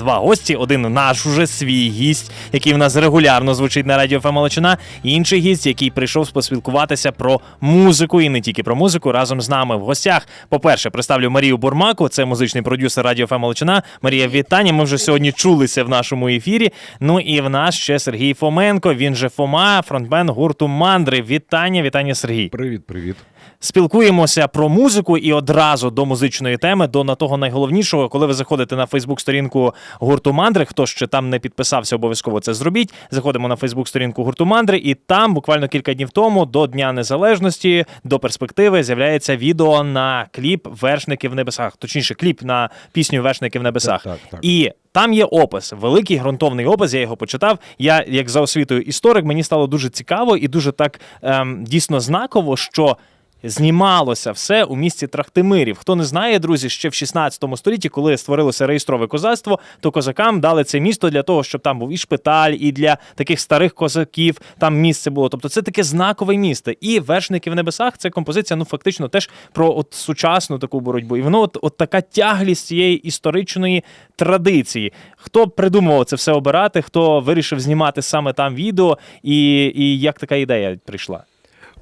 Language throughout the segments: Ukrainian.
два гості. Один наш уже свій гість, який в нас регулярно звучить на радіо ФМ Молочина, і інший гість, який прийшов поспілкуватися про музику і не тільки про музику. Разом з нами в гостях. По-перше, представлю Марію Бурмаку, це музичний продюсер радіо ФМ Молочина. Марія, вітання. Ми вже сьогодні чулися в нашому ефірі. Ну і в нас ще Сергій Фоменко. Він же Фома, фронтмен гурту Мандри. Вітання, вітання, Сергій. Привіт, привіт. Спілкуємося про музику і одразу до музичної теми, до на того найголовнішого, коли ви заходите на Фейсбук-сторінку гурту Мандри. Хто ще там не підписався, обов'язково це зробіть. Заходимо на Фейсбук-сторінку гурту Мандри, і там буквально кілька днів тому, до Дня Незалежності, до перспективи, з'являється відео на кліп Вершники в небесах. Точніше, кліп на пісню Вершники в небесах. Так, так, так. І там є опис, великий ґрунтовний опис. Я його почитав. Я, як за освітою історик, мені стало дуже цікаво і дуже так ем, дійсно знаково, що. Знімалося все у місті Трахтимирів. Хто не знає, друзі, ще в 16 столітті, коли створилося реєстрове козацтво, то козакам дали це місто для того, щоб там був і шпиталь, і для таких старих козаків там місце було. Тобто це таке знакове місто. І вершники в небесах це композиція, ну фактично теж про от сучасну таку боротьбу. І воно от, от така тяглість цієї історичної традиції. Хто придумував це все обирати, хто вирішив знімати саме там відео, і, і як така ідея прийшла?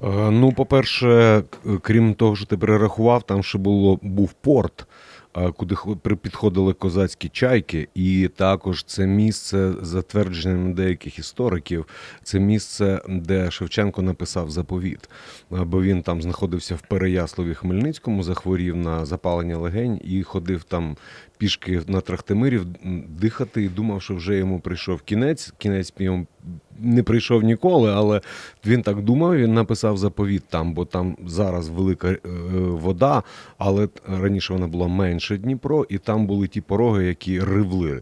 Е, Ну, по-перше, крім того, що ти перерахував, там ще було був порт, е, куди підходили козацькі чайки, і також це місце, за твердженням деяких істориків, це місце, де Шевченко написав заповіт. Е, Бо він там знаходився в Переяславі Хмельницькому, захворів на запалення легень і ходив там пішки на Трахтимирів дихати, і думав, що вже йому прийшов кінець. Кінець йому не прийшов ніколи, але він так думав, він написав заповіт там, бо там зараз велика е, вода, але раніше вона була менше Дніпро, і там були ті пороги, які ривли.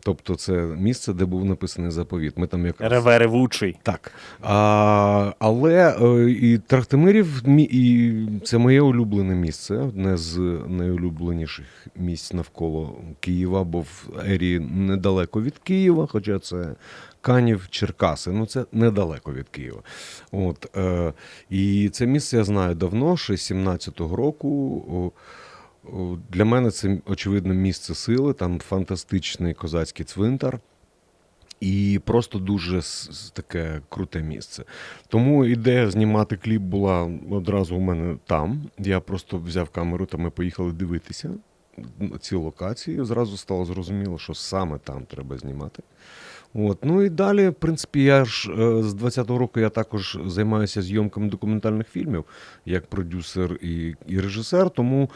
Тобто це місце, де був написаний заповіт. Ми там якраз Реве ревучий. так. А, але е, і Трахтимирів і це моє улюблене місце, одне з найулюбленіших місць навколо Києва, бо в Ері недалеко від Києва, хоча це Канів, Черкаси. Ну це недалеко від Києва. От, е, і це місце я знаю давно, ще з 17-го року. Для мене це очевидно місце сили, там фантастичний козацький цвинтар. І просто дуже таке круте місце. Тому ідея знімати кліп була одразу у мене там. Я просто взяв камеру та ми поїхали дивитися ці локації. Зразу стало зрозуміло, що саме там треба знімати. От. Ну і далі, в принципі, я ж е, з 20-го року я також займаюся зйомками документальних фільмів як продюсер і, і режисер. Тому,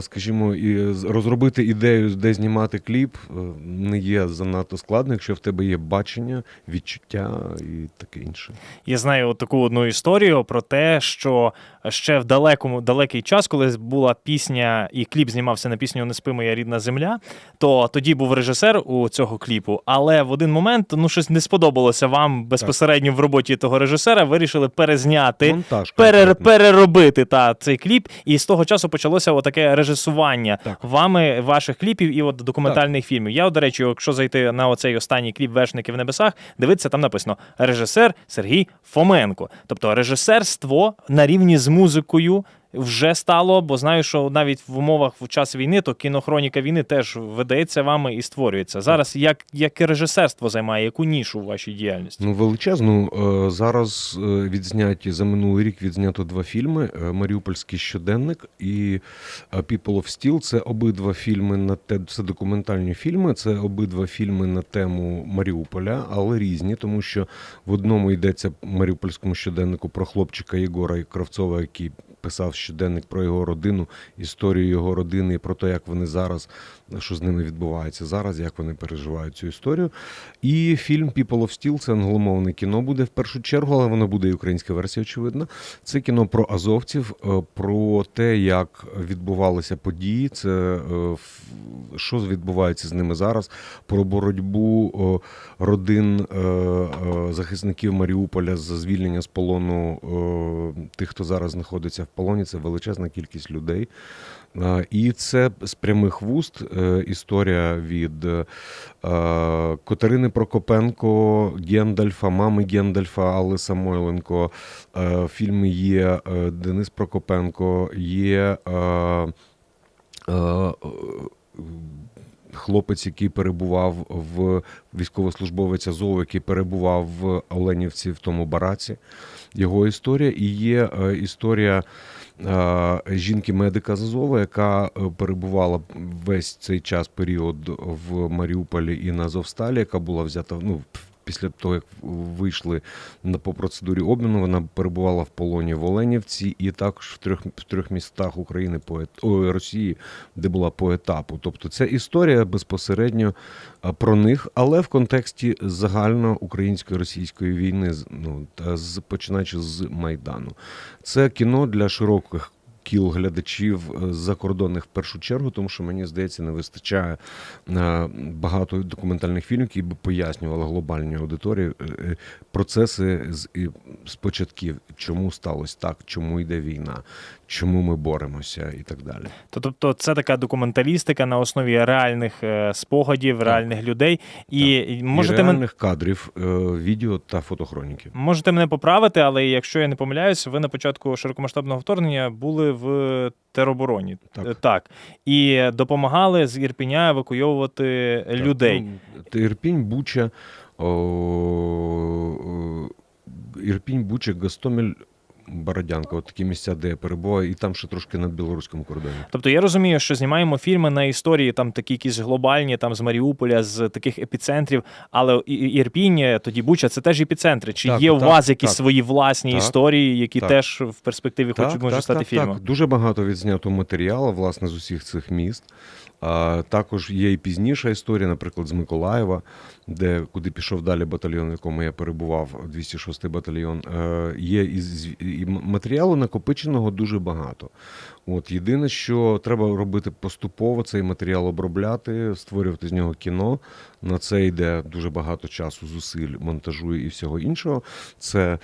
скажімо, і розробити ідею, де знімати кліп, е, не є занадто складно, якщо в тебе є бачення, відчуття і таке інше. Я знаю от таку одну історію про те, що ще в далекому далекий час, коли була пісня і кліп знімався на пісню Не спи моя рідна земля, то тоді був режисер у цього кліпу. Але в один момент ну щось не сподобалося вам безпосередньо в роботі того режисера. Вирішили перезняти. Монтаж Перер, переробити та цей кліп, і з того часу почалося отаке режисування Так. вами ваших кліпів і от документальних фільмів. Я, до речі, якщо зайти на оцей останній кліп Вершники в небесах, дивитися, там написано режисер Сергій Фоменко. Тобто режисерство на рівні з музикою. Вже стало, бо знаю, що навіть в умовах в час війни, то кінохроніка війни теж видається вами і створюється. Зараз як, яке режисерство займає, яку нішу в вашій діяльності? Ну, величезну. Е, Зараз е, відзняті за минулий рік відзнято два фільми: е, Маріупольський щоденник і People of Steel. Це обидва фільми на те, це документальні фільми. Це обидва фільми на тему Маріуполя, але різні, тому що в одному йдеться Маріупольському щоденнику про хлопчика Єгора Кравцова, який писав щоденник про його родину, історію його родини і про те, як вони зараз, що з ними відбувається зараз, як вони переживають цю історію. І фільм People of Steel це англомовне кіно буде в першу чергу, але воно буде і українська версія, очевидно. Це кіно про азовців, е, про те, як відбувалися події, це е, що відбувається з ними зараз, про боротьбу родин е, е, захисників Маріуполя за звільнення з полону тих, хто зараз знаходиться в полоні. Це величезна кількість людей. І це з прямих вуст е, історія від е, Катерини Прокопенко, Гендальфа, мами Гендальфа, Алли Самойленко. Е, В фільмі є Денис Прокопенко, є. хлопець, який перебував в військовослужбовець Азову, який перебував в Оленівці в тому бараці. Його історія і є історія жінки-медика з яка е, перебувала весь цей час період в Маріуполі і на Азовсталі, яка була взята ну, після того, як вийшли по процедурі обміну, вона перебувала в полоні в Оленівці і також в трьох в трьох містах України по ет- Росії, де була по етапу. Тобто це історія безпосередньо про них, але в контексті загальноукраїнської російської війни, ну та з починаючи з майдану. Це кіно для широких. Кіл глядачів з закордонних в першу чергу, тому що мені здається, не вистачає е, багато документальних фільмів, які б пояснювали глобальній аудиторії е, е, процеси з, з початків, чому сталося так, чому йде війна, чому ми боремося і так далі. То- Тобто це така документалістика на основі реальних е, спогадів, реальних людей. І і можете і мен- кадрів, е, відео та фотохроніки. Можете мене поправити, але якщо я не помиляюсь, ви на початку широкомасштабного вторгнення були в теробороні. Так. Е, так. І допомагали з Ірпіня евакуйовувати Так, людей. ну, Ірпінь, Буча, о, Ірпінь, Буча, Гостомель, Бородянка. От такі місця, де я перебуваю, і там ще трошки на білоруському кордоні. Тобто я розумію, що знімаємо фільми на історії, там такі якісь глобальні, там з Маріуполя, з таких епіцентрів, але Ірпінь, тоді Буча, це теж епіцентри. Чи Так, є у вас якісь так. свої власні Так, історії, які так. теж в перспективі хочуть можуть стати фільмом? Так. Дуже багато відзнято матеріалу, власне, з усіх цих міст. Також є і пізніша історія, наприклад, з Миколаєва, де куди пішов далі батальйон, в якому я перебував, 206-й батальйон. Е, є і, і матеріалу накопиченого дуже багато. От єдине, що треба робити поступово цей матеріал обробляти, створювати з нього кіно. На це йде дуже багато часу, зусиль, монтажу і всього іншого. Це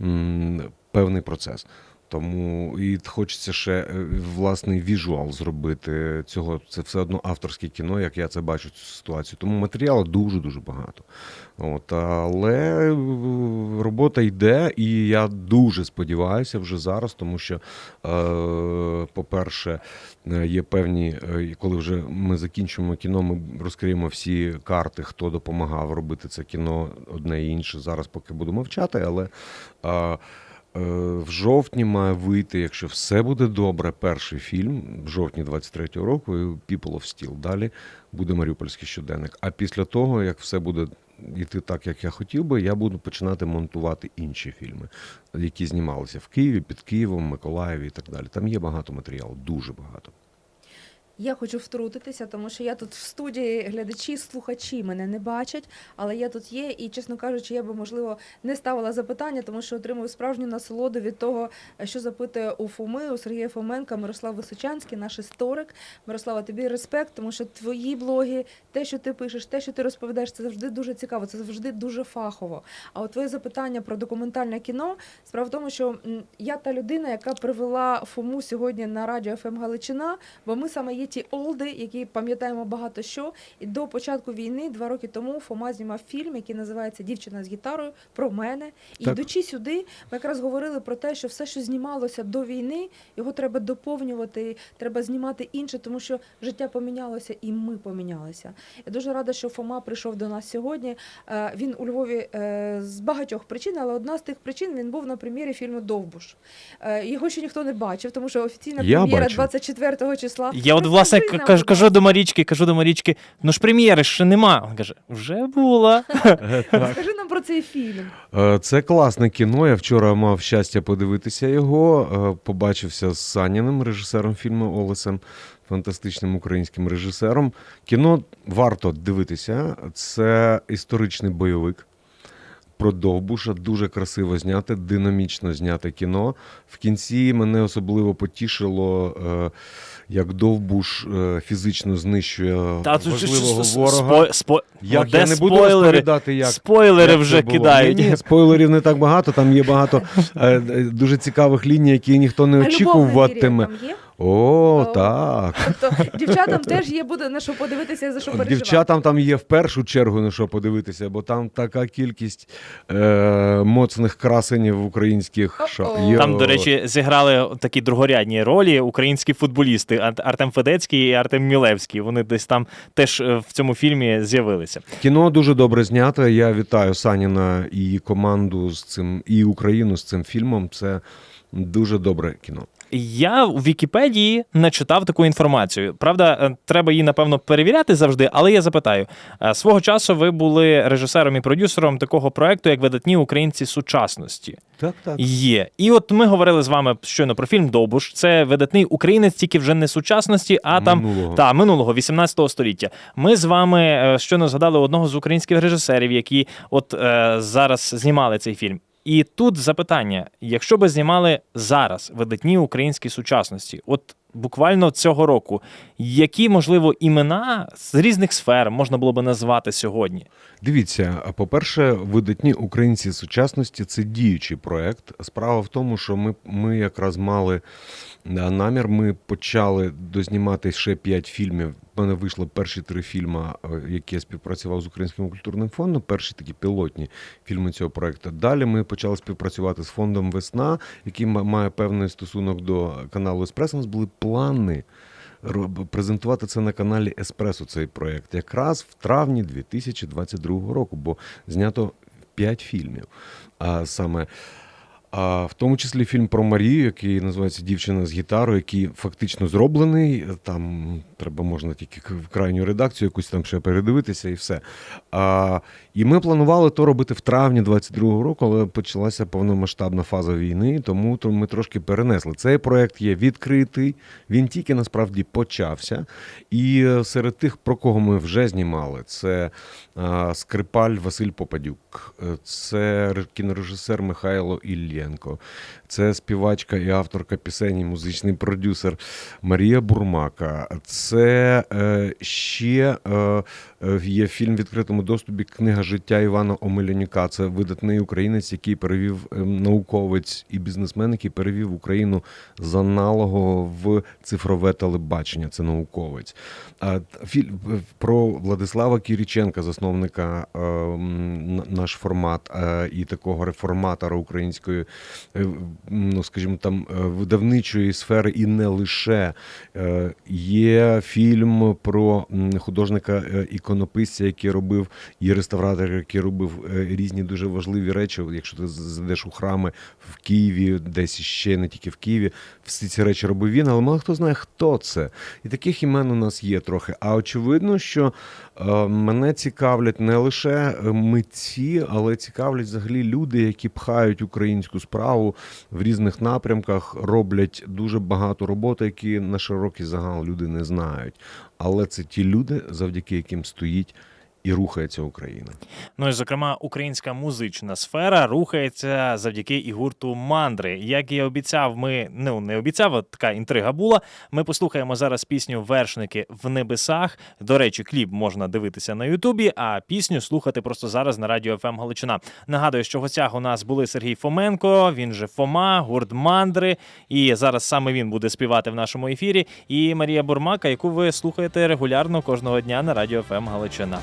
м, певний процес. Тому і хочеться ще е, власний віжуал зробити цього. Це все одно авторське кіно, як я це бачу цю ситуацію. Тому матеріалу дуже дуже багато. От, але е, робота йде, і я дуже сподіваюся вже зараз, тому що, е, по-перше, є певні, коли вже ми закінчимо кіно, ми розкриємо всі карти, хто допомагав робити це кіно одне і інше. Зараз поки буду мовчати, але. Е, В жовтні має вийти, якщо все буде добре, перший фільм в жовтні 23-го року People of Steel. Далі буде Маріупольський щоденник. А після того, як все буде йти так, як я хотів би, я буду починати монтувати інші фільми, які знімалися в Києві, під Києвом, Миколаєві і так далі. Там є багато матеріалу, дуже багато. Я хочу втрутитися, тому що я тут в студії глядачі, слухачі мене не бачать, але я тут є, і чесно кажучи, я би можливо не ставила запитання, тому що отримую справжню насолоду від того, що запитує у Фоми, у Сергія Фоменка, Мирослав Височанський, наш історик. Мирослава, тобі респект, тому що твої блоги, те, що ти пишеш, те, що ти розповідаєш, це завжди дуже цікаво, це завжди дуже фахово. А от твоє запитання про документальне кіно. Справа в тому, що я та людина, яка привела Фому сьогодні на радіо ФМ Галичина, бо ми саме є ті олди, які пам'ятаємо багато що. І до початку війни, два роки тому, Фома знімав фільм, який називається Дівчина з гітарою про мене. І Так. йдучи сюди, ми якраз говорили про те, що все, що знімалося до війни, його треба доповнювати, треба знімати інше, тому що життя помінялося і ми помінялися. Я дуже рада, що Фома прийшов до нас сьогодні. Е, Він у Львові е, з багатьох причин, але одна з тих причин він був на прем'єрі фільму Довбуш. Е, Його ще ніхто не бачив, тому що офіційна Я прем'єра бачив. 24 числа. Я от власне кажу, кажу до Марічки, кажу до Марічки, ну ж прем'єри ще нема. Він каже, вже була. Скажи нам про цей фільм. Е, Це класне кіно. Я вчора мав щастя подивитися його. е, Побачився з Саніним, режисером фільму Олесем, фантастичним українським режисером. Кіно варто дивитися. Це історичний бойовик. Про Довбуша дуже красиво зняте, динамічно зняте кіно. В кінці мене особливо потішило, е, як Довбуш е, фізично знищує Та важливого спо, ворога. спо- Як ну, де я не буду спойлери? розповідати, як Спойлери як вже кидають. Ні, ні, спойлерів не так багато. Там є багато е, е, дуже цікавих ліній, які ніхто не очікуватиме. О, О. так. Тобто дівчатам теж є буде на що подивитися за що переживати. Дівчатам там є в першу чергу на що подивитися, бо там така кількість е, моцних красенів українських. що- Там, до речі, зіграли такі другорядні ролі українські футболісти Ар- Артем Федецький і Артем Мілевський. Вони десь там теж е, в цьому фільмі з'явилися. Кіно дуже добре знято. Я вітаю Саніна і команду з цим, і Україну з цим фільмом. Це дуже добре кіно. Я у Вікіпедії не читав таку інформацію. Правда, е, треба її напевно перевіряти завжди, але я запитаю: Е, свого часу ви були режисером і продюсером такого проекту, як видатні українці сучасності. Так, так. Є. І от ми говорили з вами щойно про фільм Довбуш. Це видатний українець, тільки вже не сучасності, а там Минулого. та минулого 18 століття. Ми з вами е, щойно згадали одного з українських режисерів, які от е, зараз знімали цей фільм. І тут запитання: якщо би знімали зараз видатні українські сучасності, от буквально цього року, які можливо імена з різних сфер можна було би назвати сьогодні? Дивіться, по-перше, видатні українці сучасності це діючий проект. Справа в тому, що ми, ми якраз мали намір. Ми почали дознімати ще п'ять фільмів. У мене вийшло перші три фільми, е, які я співпрацював з Українським культурним фондом. Перші такі пілотні фільми цього проекту. Далі ми почали співпрацювати з фондом Весна, який ма- має певний стосунок до каналу Еспресо. Нас були плани презентувати це на каналі Еспресо, цей проєкт, якраз в травні 2022 року, бо знято 5 фільмів. А саме. А в тому числі фільм про Марію, який називається Дівчина з гітарою, який фактично зроблений. Там треба можна тільки в крайню редакцію, якусь там ще передивитися і все. А, і ми планували то робити в травні 22-го року, але почалася повномасштабна фаза війни, тому то ми трошки перенесли. Цей проект є відкритий, він тільки насправді почався. І е, серед тих, про кого ми вже знімали, це а, Скрипаль Василь Попадюк, е, це кінорежисер Михайло Іллєнко, це співачка і авторка пісень, і музичний продюсер Марія Бурмака. Це е, ще е, е, є фільм в відкритому доступі Книга життя Івана Омелянюка. Це видатний українець, який перевів е, науковець і бізнесмен, який перевів Україну з аналогового в цифрове телебачення. Це науковець. Фільм е, про Владислава Кіріченка, засновника е, наш формат е, і такого реформатора української, ну скажімо там, е, видавничої сфери, і не лише Е, є фільм про художника е, іконописця, який робив і реставратор, який робив е, різні дуже важливі речі. Якщо ти зайдеш у храми в Києві, десь ще не тільки в Києві, всі ці речі робив він, але мало хто знає, хто це. І таких імен у нас є трохи. А очевидно, що е, мене цікавлять не лише е, митці, але цікавлять взагалі люди, які пхають українську справу в різних напрямках, роблять дуже багато роботи, які на широкий загал люди не знають. Але це ті люди, завдяки яким стоїть і рухається Україна. Ну і зокрема, українська музична сфера рухається завдяки і гурту мандри. Як я обіцяв, ми ну не обіцяв, а така інтрига була. Ми послухаємо зараз пісню Вершники в небесах. До речі, кліп можна дивитися на Ютубі, а пісню слухати просто зараз на радіо ФМ Галичина. Нагадую, що в гостях у нас були Сергій Фоменко, він же Фома, гурт мандри. І зараз саме він буде співати в нашому ефірі. І Марія Бурмака, яку ви слухаєте регулярно кожного дня на радіо ФМ Галичина.